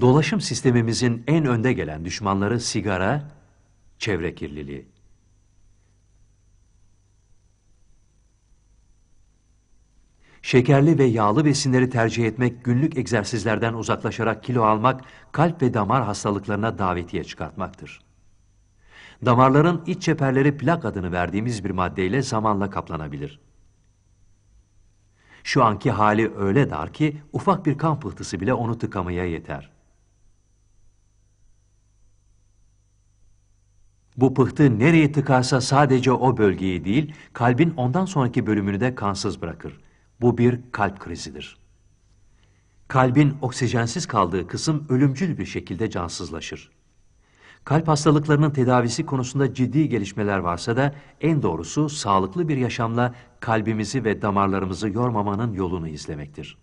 Dolaşım sistemimizin en önde gelen düşmanları sigara, çevre kirliliği. Şekerli ve yağlı besinleri tercih etmek, günlük egzersizlerden uzaklaşarak kilo almak, kalp ve damar hastalıklarına davetiye çıkartmaktır. Damarların iç çeperleri plak adını verdiğimiz bir maddeyle zamanla kaplanabilir. Şu anki hali öyle dar ki ufak bir kan pıhtısı bile onu tıkamaya yeter. Bu pıhtı nereye tıkarsa sadece o bölgeyi değil, kalbin ondan sonraki bölümünü de kansız bırakır. Bu bir kalp krizidir. Kalbin oksijensiz kaldığı kısım ölümcül bir şekilde cansızlaşır. Kalp hastalıklarının tedavisi konusunda ciddi gelişmeler varsa da en doğrusu sağlıklı bir yaşamla kalbimizi ve damarlarımızı yormamanın yolunu izlemektir.